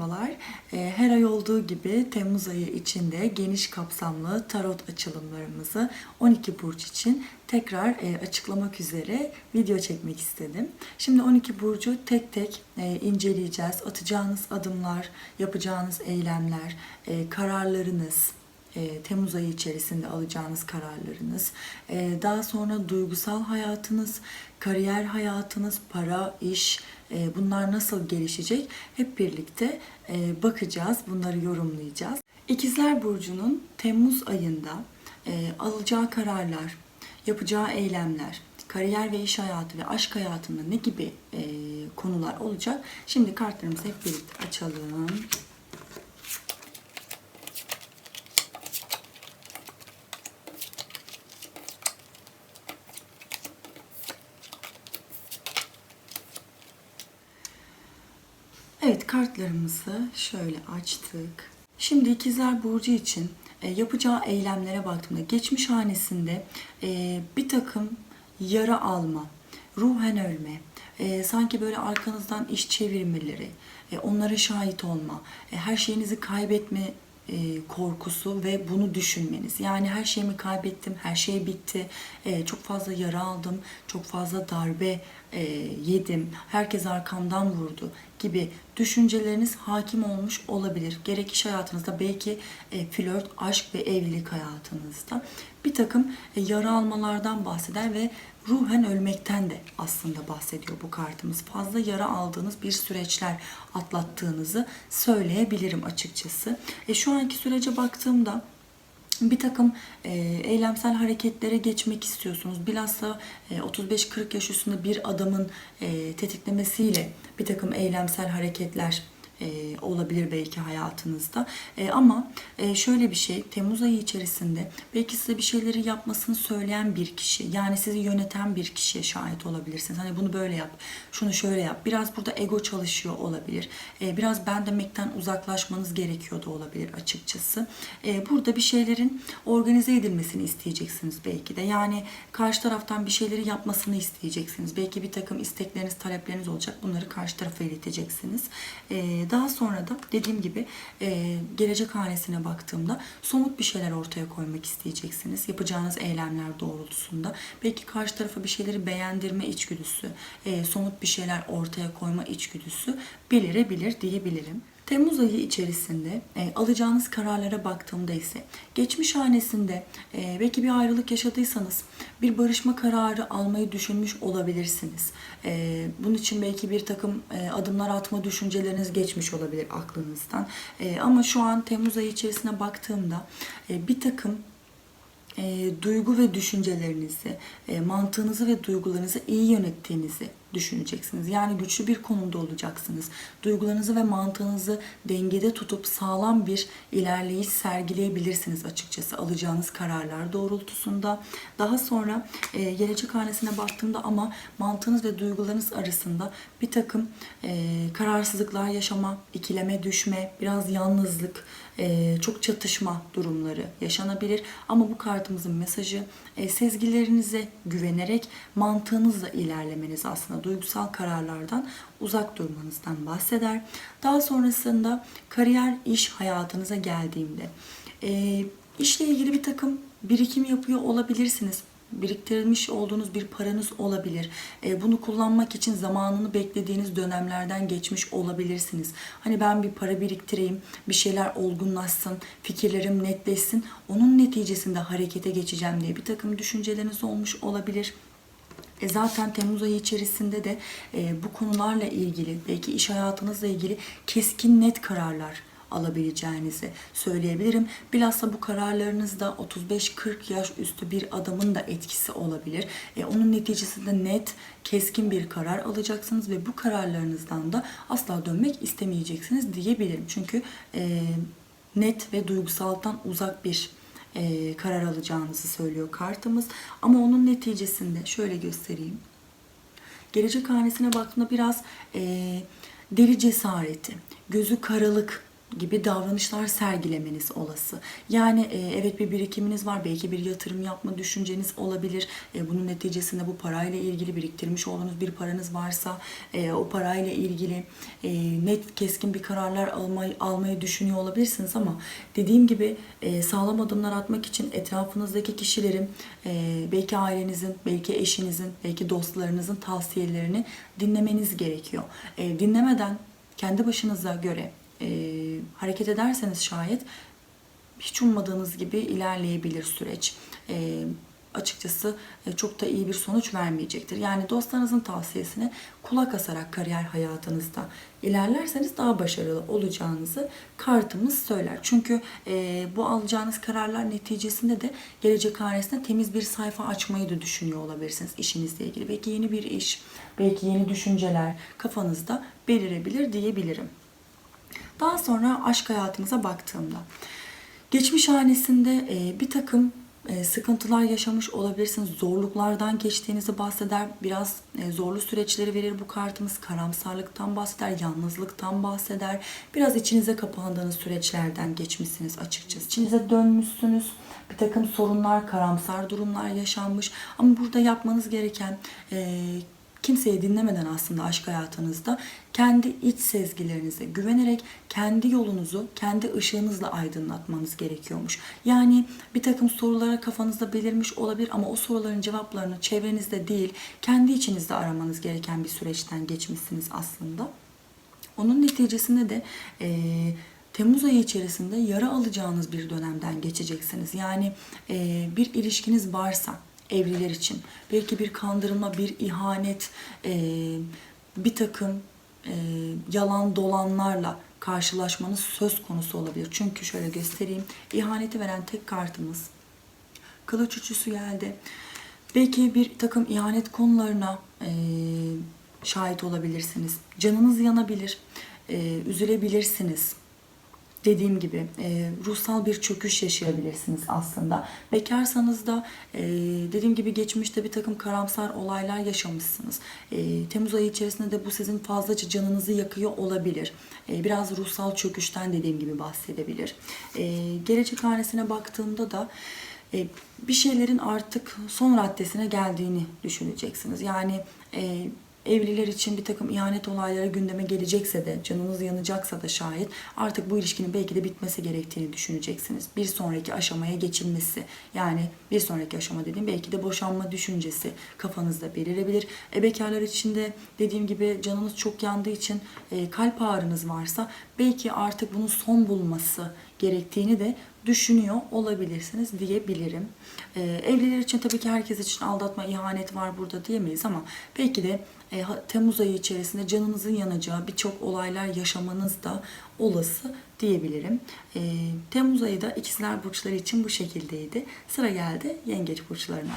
Merhabalar. Ee, Her ay olduğu gibi Temmuz ayı içinde geniş kapsamlı tarot açılımlarımızı 12 burç için tekrar e, açıklamak üzere video çekmek istedim. Şimdi 12 burcu tek tek e, inceleyeceğiz. Atacağınız adımlar, yapacağınız eylemler, e, kararlarınız, Temmuz ayı içerisinde alacağınız kararlarınız, daha sonra duygusal hayatınız, kariyer hayatınız, para, iş, bunlar nasıl gelişecek hep birlikte e, bakacağız, bunları yorumlayacağız. İkizler Burcu'nun Temmuz ayında e, alacağı kararlar, yapacağı eylemler, kariyer ve iş hayatı ve aşk hayatında ne gibi e, konular olacak? Şimdi kartlarımızı hep birlikte açalım. Evet kartlarımızı şöyle açtık. Şimdi ikizler burcu için e, yapacağı eylemlere baktığımda geçmiş hanesinde e, bir takım yara alma, ruhen ölme, e, sanki böyle arkanızdan iş çevirmeleri, onlara şahit olma, her şeyinizi kaybetme e, korkusu ve bunu düşünmeniz. Yani her şeyimi kaybettim, her şey bitti, e, çok fazla yara aldım, çok fazla darbe e, yedim, herkes arkamdan vurdu gibi düşünceleriniz hakim olmuş olabilir. Gerek iş hayatınızda belki e, flört, aşk ve evlilik hayatınızda bir takım e, yara almalardan bahseder ve ruhen ölmekten de aslında bahsediyor bu kartımız. Fazla yara aldığınız bir süreçler atlattığınızı söyleyebilirim açıkçası. E, şu anki sürece baktığımda bir takım e, eylemsel hareketlere geçmek istiyorsunuz. Bilhassa e, 35-40 yaş üstünde bir adamın e, tetiklemesiyle bir takım eylemsel hareketler e, olabilir belki hayatınızda. E, ama e, şöyle bir şey, Temmuz ayı içerisinde belki size bir şeyleri yapmasını söyleyen bir kişi, yani sizi yöneten bir kişiye şahit olabilirsiniz. Hani bunu böyle yap, şunu şöyle yap. Biraz burada ego çalışıyor olabilir. E, biraz ben demekten uzaklaşmanız gerekiyor da olabilir açıkçası. E, burada bir şeylerin organize edilmesini isteyeceksiniz belki de. Yani karşı taraftan bir şeyleri yapmasını isteyeceksiniz. Belki bir takım istekleriniz, talepleriniz olacak. Bunları karşı tarafa ileteceksiniz. E, daha sonra da dediğim gibi e, gelecek hanesine baktığımda somut bir şeyler ortaya koymak isteyeceksiniz. Yapacağınız eylemler doğrultusunda. Belki karşı tarafa bir şeyleri beğendirme içgüdüsü, e, somut bir şeyler ortaya koyma içgüdüsü belirebilir diyebilirim. Temmuz ayı içerisinde e, alacağınız kararlara baktığımda ise geçmiş hanesinde e, belki bir ayrılık yaşadıysanız bir barışma kararı almayı düşünmüş olabilirsiniz. E, bunun için belki bir takım e, adımlar atma düşünceleriniz geçmiş olabilir aklınızdan. E, ama şu an Temmuz ayı içerisine baktığımda e, bir takım e, duygu ve düşüncelerinizi, e, mantığınızı ve duygularınızı iyi yönettiğinizi düşüneceksiniz. Yani güçlü bir konumda olacaksınız. Duygularınızı ve mantığınızı dengede tutup sağlam bir ilerleyiş sergileyebilirsiniz açıkçası alacağınız kararlar doğrultusunda. Daha sonra e, gelecek hanesine baktığımda ama mantığınız ve duygularınız arasında bir takım e, kararsızlıklar yaşama, ikileme düşme, biraz yalnızlık, e, çok çatışma durumları yaşanabilir. Ama bu kartımızın mesajı e, sezgilerinize güvenerek mantığınızla ilerlemeniz aslında duygusal kararlardan uzak durmanızdan bahseder. Daha sonrasında kariyer, iş hayatınıza geldiğimde e, işle ilgili bir takım birikim yapıyor olabilirsiniz biriktirmiş olduğunuz bir paranız olabilir. E, bunu kullanmak için zamanını beklediğiniz dönemlerden geçmiş olabilirsiniz. Hani ben bir para biriktireyim, bir şeyler olgunlaşsın, fikirlerim netleşsin, onun neticesinde harekete geçeceğim diye bir takım düşünceleriniz olmuş olabilir. E zaten Temmuz ayı içerisinde de e, bu konularla ilgili, belki iş hayatınızla ilgili keskin net kararlar alabileceğinizi söyleyebilirim. Bilhassa bu kararlarınızda 35-40 yaş üstü bir adamın da etkisi olabilir. E, onun neticesinde net, keskin bir karar alacaksınız ve bu kararlarınızdan da asla dönmek istemeyeceksiniz diyebilirim. Çünkü e, net ve duygusaldan uzak bir e, karar alacağınızı söylüyor kartımız. Ama onun neticesinde şöyle göstereyim. Gelecek hanesine baktığımda biraz e, deri cesareti, gözü karalık gibi davranışlar sergilemeniz olası. Yani e, evet bir birikiminiz var, belki bir yatırım yapma düşünceniz olabilir. E, bunun neticesinde bu parayla ilgili biriktirmiş olduğunuz bir paranız varsa e, o parayla ilgili e, net keskin bir kararlar almayı, almayı düşünüyor olabilirsiniz ama dediğim gibi e, sağlam adımlar atmak için etrafınızdaki kişilerin e, belki ailenizin, belki eşinizin, belki dostlarınızın tavsiyelerini dinlemeniz gerekiyor. E, dinlemeden kendi başınıza göre e, hareket ederseniz şayet hiç ummadığınız gibi ilerleyebilir süreç. E, açıkçası e, çok da iyi bir sonuç vermeyecektir. Yani dostlarınızın tavsiyesine kulak asarak kariyer hayatınızda ilerlerseniz daha başarılı olacağınızı kartımız söyler. Çünkü e, bu alacağınız kararlar neticesinde de gelecek hanesinde temiz bir sayfa açmayı da düşünüyor olabilirsiniz işinizle ilgili. Belki yeni bir iş, belki yeni düşünceler kafanızda belirebilir diyebilirim. Daha sonra aşk hayatınıza baktığımda geçmiş hanesinde e, bir takım e, sıkıntılar yaşamış olabilirsiniz. Zorluklardan geçtiğinizi bahseder. Biraz e, zorlu süreçleri verir bu kartımız. Karamsarlıktan bahseder, yalnızlıktan bahseder. Biraz içinize kapandığınız süreçlerden geçmişsiniz açıkçası. İçinize dönmüşsünüz. Bir takım sorunlar, karamsar durumlar yaşanmış. Ama burada yapmanız gereken kimseyi dinlemeden aslında aşk hayatınızda kendi iç sezgilerinize güvenerek kendi yolunuzu kendi ışığınızla aydınlatmanız gerekiyormuş. Yani bir takım sorulara kafanızda belirmiş olabilir ama o soruların cevaplarını çevrenizde değil kendi içinizde aramanız gereken bir süreçten geçmişsiniz aslında. Onun neticesinde de eee Temmuz ayı içerisinde yara alacağınız bir dönemden geçeceksiniz. Yani eee, bir ilişkiniz varsa evliler için belki bir kandırılma, bir ihanet, eee, bir takım eee, yalan dolanlarla karşılaşmanız söz konusu olabilir. Çünkü şöyle göstereyim. İhaneti veren tek kartımız Kılıç üçlüsü geldi. Belki bir takım ihanet konularına eee, şahit olabilirsiniz. Canınız yanabilir, eee, üzülebilirsiniz. Dediğim gibi eee, ruhsal bir çöküş yaşayabilirsiniz aslında. Bekarsanız da eee, dediğim gibi geçmişte bir takım karamsar olaylar yaşamışsınız. Eee, Temmuz ayı içerisinde de bu sizin fazlaca canınızı yakıyor olabilir. Eee, biraz ruhsal çöküşten dediğim gibi bahsedebilir. Eee, gelecek hanesine baktığımda da e, bir şeylerin artık son raddesine geldiğini düşüneceksiniz. Yani e, evliler için bir takım ihanet olayları gündeme gelecekse de canınız yanacaksa da şayet artık bu ilişkinin belki de bitmesi gerektiğini düşüneceksiniz. Bir sonraki aşamaya geçilmesi yani bir sonraki aşama dediğim belki de boşanma düşüncesi kafanızda belirebilir. E, bekarlar için de dediğim gibi canınız çok yandığı için e, kalp ağrınız varsa belki artık bunun son bulması gerektiğini de düşünüyor olabilirsiniz diyebilirim. Ee, evliler için tabii ki herkes için aldatma, ihanet var burada diyemeyiz ama belki de e, Temmuz ayı içerisinde canınızın yanacağı birçok olaylar yaşamanız da olası diyebilirim. Ee, Temmuz ayı da ikizler burçları için bu şekildeydi. Sıra geldi yengeç burçlarına.